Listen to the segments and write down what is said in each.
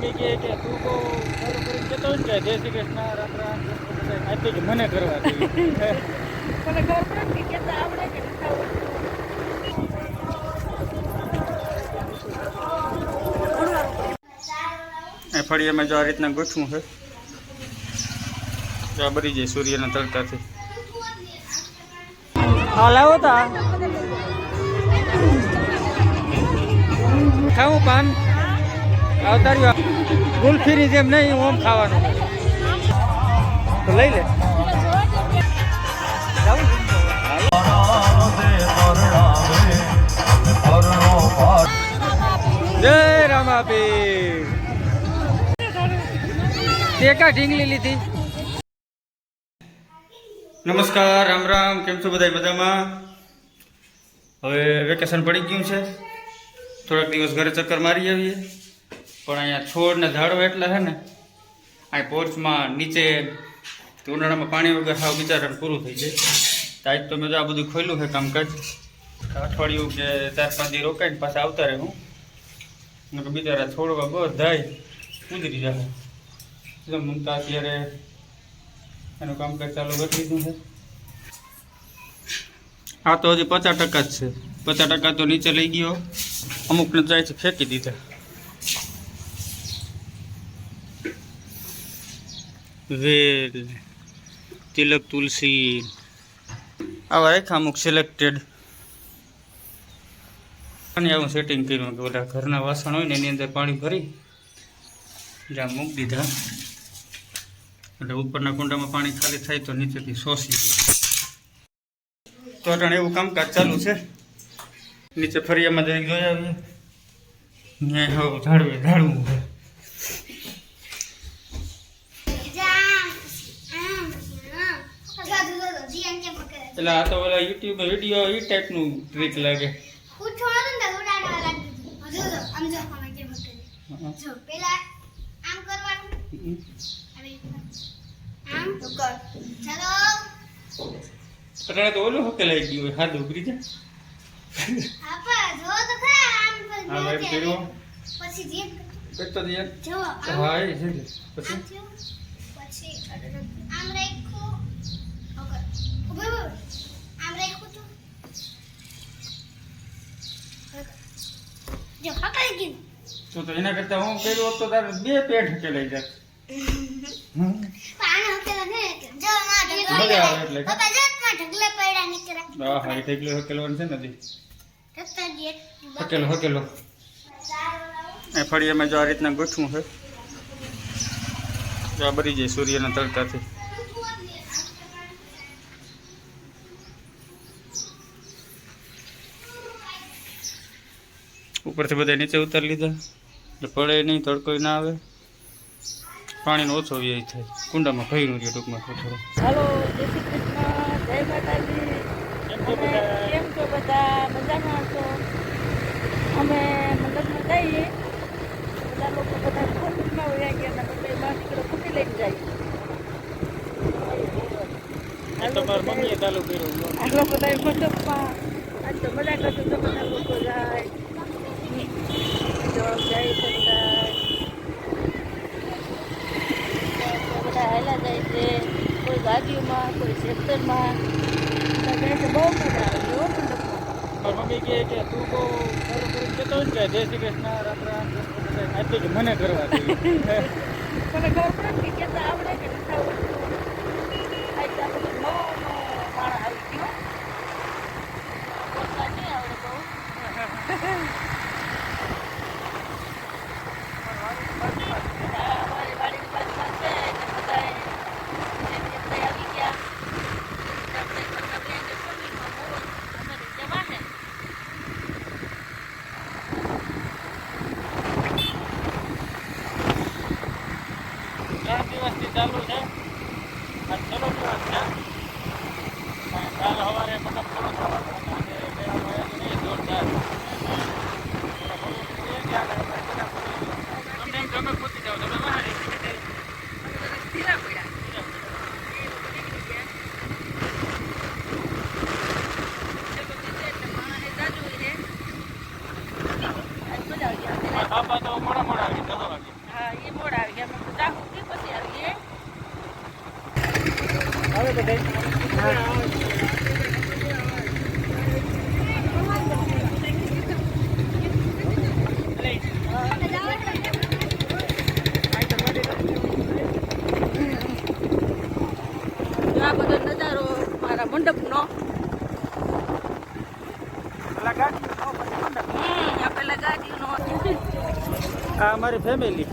Mummy કહે કે તું બહુ સારું કરીને કહેતો હોય ને જય શ્રી કૃષ્ણ રામ રામ જય કે મને કરવા દે. તને ખબર પડે કે કેતા આવડે કે એ ફળિયામાં જો આ રીતના ગોઠવું છે. જો આ બરી જાય સૂર્યના તડકાથી હા લાવો તા. ખાવું પાન? આવતાર્યું ગુલફીની જેમ નહીં, ઓમ ખાવાનું. તો લઈ લે. જય રામાપીર. તે કા ઢીંગલી લીધી? નમસ્કાર, રામ રામ. કેમ છો બધા મજામાં? હવે વેકેશન પડી ગયું છે. થોડાક દિવસ ઘરે ચક્કર મારી આવીએ. પણ અહીંયા છોડ ને ઝાડો એટલે છે ને, અહીં પોર્ચમાં નીચે ઉનાળામાં પાણી વગર સાવ બિચારાને પૂરું થઈ જાય. તાજ તો મેં તો આ બધું ખોલ્યું છે કામકાજ. અઠવાડિયું કે ચાર પાંચ દી રોકાઈને પાછા આવતા રહે હું બિચારા છોડવા બધાય ઉતરી જાય. મમતા અત્યારે એનું કામકાજ ચાલુ કરી દીધું છે. આ તો હજી પચાસ ટકા જ છે. પચાસ ટકા તો નીચે લઈ ગયો. અમુકને જાય છે, ફેંકી દીધા. વેલ, તિલક તુલસી. આવા રાખ્યા અમુક સિલેક્ટેડ અને આવું સેટિંગ કર્યું કે બધા ઘરના વાસણ હોય ને એની અંદર પાણી ભરી જ્યાં મૂકી દીધા. એટલે ઉપરના કુંડામાં પાણી ખાલી થાય તો નીચેથી શોષી. તો અટાણે એવું કામકાજ ચાલુ છે. નીચે ફરિયામાં જઈ જોઈ આવીએ. ન્યાય હવે ઝાડવે ઝાડવું. એટલે આ તો ઓલા યુટ્યુબ વીડિયો એ ટાઈપનું ટ્રીક લાગે. અટાણે તો ઓલું હકેલાઈ ગયું હોય હાથ ઉભરી જા. હા ભાઈ કર્યું. પછી જે પેટ દે જો હા એ છે. પછી? પછી આમ રાખ્યું. તું તો એના કરતા હું કર્યું હોત તો તારે બે પેટ હકેલાઈ જાય. પાણી હકેલા જો છે આ રીતના ગોઠવું છે જો આ બરી જાય સૂર્યના તડકાથી. ઉપરથી બધા નીચે ઉતારી લીધા. એટલે પડે નહીં તડકો ના આવે. પાણીનો ઓછો વ્યય થાય. કુંડામાં ભર્યું છે ટૂંકમાં થોડું. હાલો જય શ્રી કૃષ્ણ જય માતાજી. અમે કેમ છો બધા? મજામાં છો? અમે મંડપમાં જઈએ. બધા લોકો બધા ખોટમાં વયા ગયા બધા બહાર નીકળો ખૂટી લઈને જાય. તમારી મમ્મીએ ચાલુ કર્યું. આટલા બધા મંડપમાં. આજ તો મજા કરતો તો બધા લોકો જાય. જો જય છે કોઈ ગાડીઓમાં કોઈ બધા બહુ મજા કે તું બહુ ને કે જય શ્રી કૃષ્ણ રામ મને કરવા દે તને કે કેતા આવડે કે નથી આવડતું આજ તો આપણે નવો નવો માણસ આવી ગયો વરસાદ નહીં આવડે બહુ બધા અમારી વાડીની બાજુમાં છે એટલે બધાએ જેમ જેમ તઈ આવી ગયા આપણે ઘરના બે કે સમીરમાં મોર અમે રીતે વાહે ત્રણ દિવસથી ચાલુ છે આજ છેલ્લો દિવસ છે અને કાલ સવારે મતલબ પૂરો થવાનો હતો. આજે બે વાગ્યાથી નહીં, જોરદાર. તમને એમ તમે પૂછી જાઓ તમે બહાર ઢીલા પડ્યા એ લોકો નીકળી ગયા ચલો નીચે એટલે માણસે જાજુ છે આજ મજા આવી ગઈ. બાપા તો મોડા મોડા આવી ચલો વાગે હા જો આ બધો નજારો મારા મંડપનો. આ અમારી ફેમિલી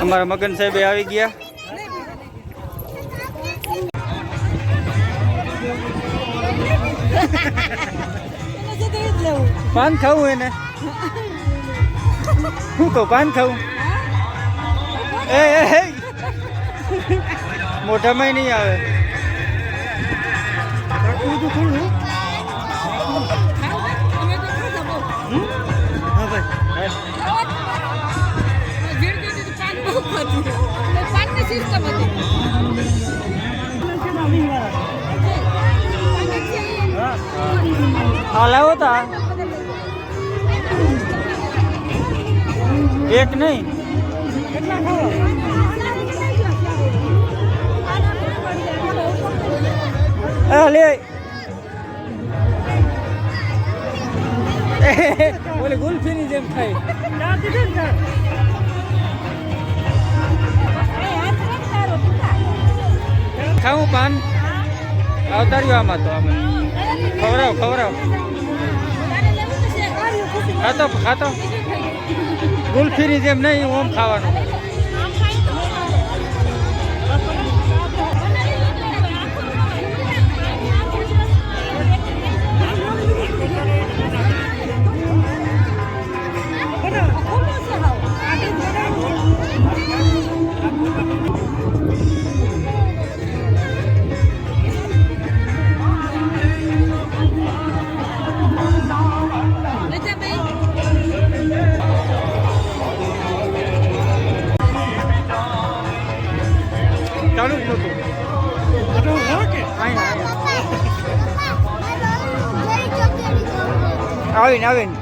અમારા મગન સાહેબ આવી ગયા પાન ખાવું એને શું કહું પાન ખાવું એ એ એ. મોઢામાં નહીં આવે હા ભાઈ હા લાવો તા એક નહીં. લે. ઓલી ગુલ્ફીની જેમ ખાઈ ખાવું પાન? અવતાર્યું આમાં તો અમે. ખવડાવ ખવડાવ. ખાતો ખાતો. ગુલફીની જેમ નહીં ઓમ ખાવાનું. આવીને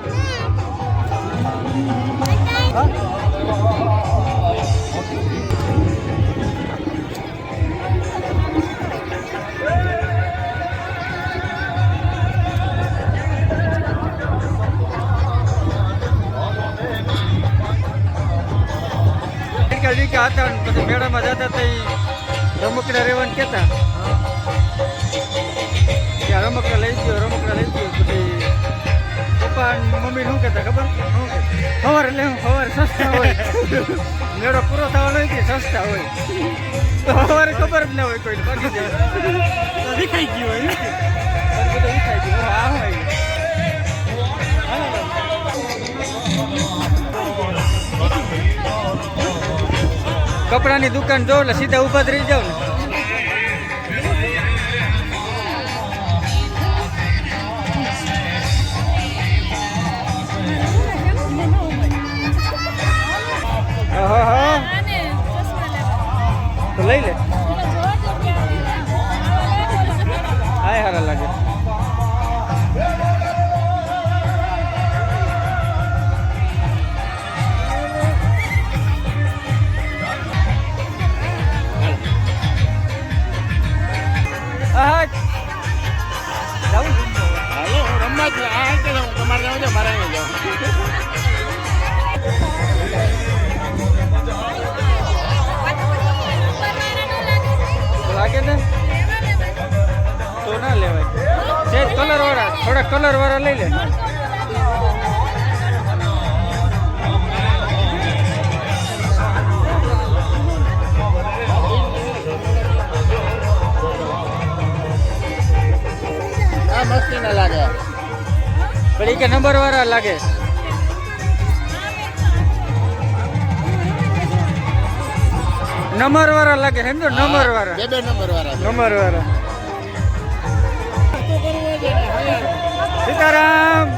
આવીને મેડિકલ વીકા હતા ને પછી મેળામાં જતા તો રમકડા રહેવાનું કહેતા ત્યાં રમકડા લઈ ગયો રમકડા લઈ ગયો પછી પપ્પા મમ્મી શું કહેતા ખબર? સવારે લે સવારે સસ્તા હોય. મેળો પૂરો થવાનો કે સસ્તા હોય? તો ખબર ખબર જ ના હોય કોઈ બાકી જાય ગયું હોય હા હોય કપડાની દુકાન જો એટલે સીધા ઊભા જ રહી જાવ ને. થોડા કલર વાળા લઈ લે. આ મસ્તી ના લાગે. પણ કે નંબર વાળા લાગે. નંબર વાળા લાગે સમજો? નંબર વાળા. બે બે નંબર વાળા નંબર વાળા. સીતારામ.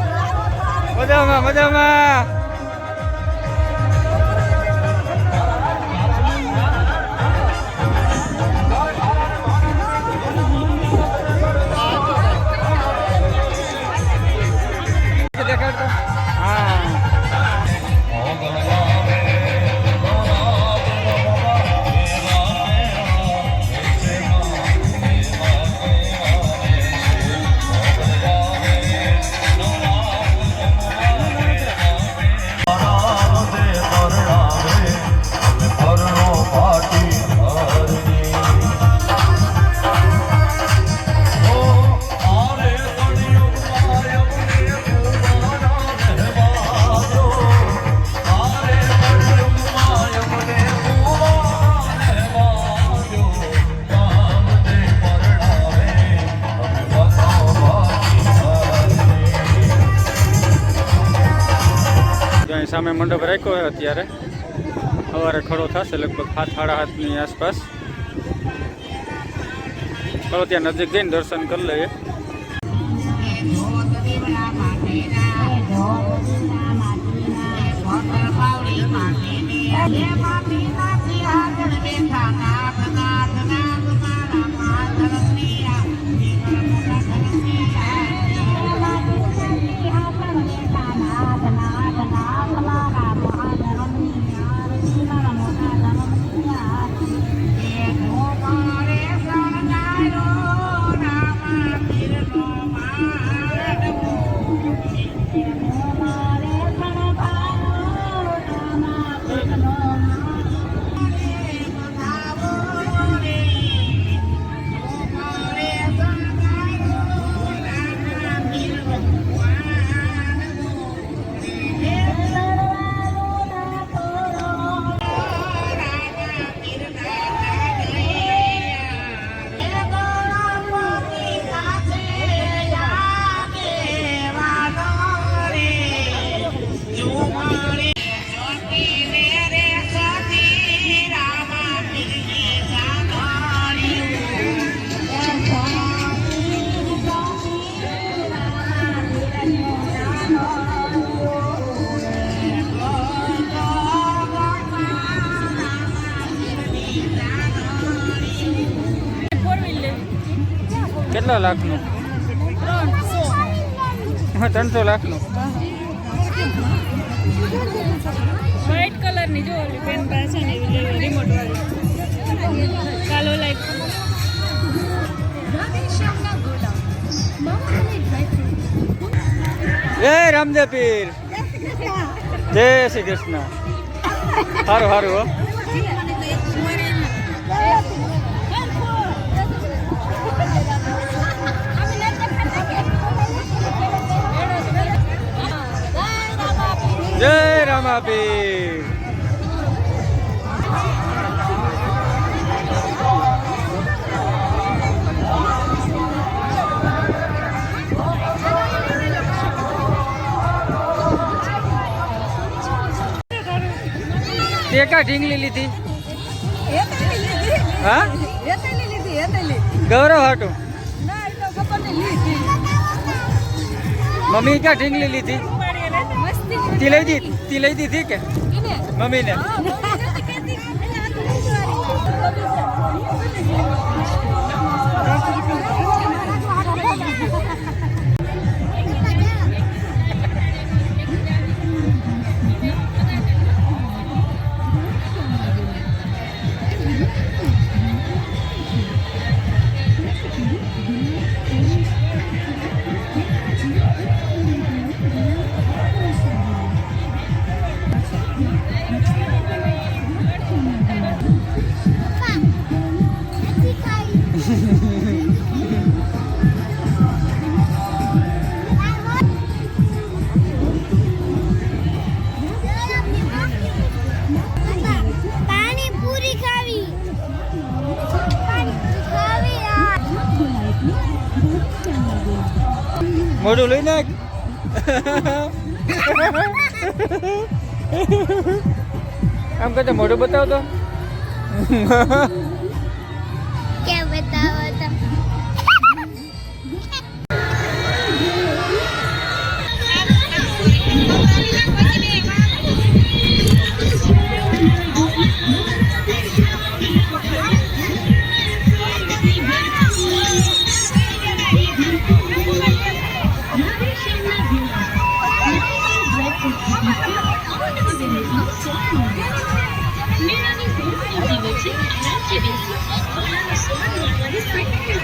મજામાં મજામાં. સામે મંડપ રાખ્યો હોય અત્યારે. સવારે ખડો થશે, લગભગ હાથ, સાડા હાથની આસપાસ. ચાલો ત્યાં નજીક જઈને દર્શન કરી લઈએ. ફોર હા લાખનું વ્હાઈટ કલરની જો ઓલી પેન પાસે ને એવી રિમોટ વાળી. કાલો લાઈટ જય રામદેવ પીર. જય શ્રી કૃષ્ણ. સારું સારું જય રામાપી એકા ઢીંગલી લીધી? હા? ગૌરવ હાટું. મમ્મી ક્યાં ઢીંગલી લીધી? તી લઈ દી તી લઈ દીધી કે મમ્મીને મોઢું લઈ નાખ આમ કહેતો મોઢું બતાવ તો Thank you.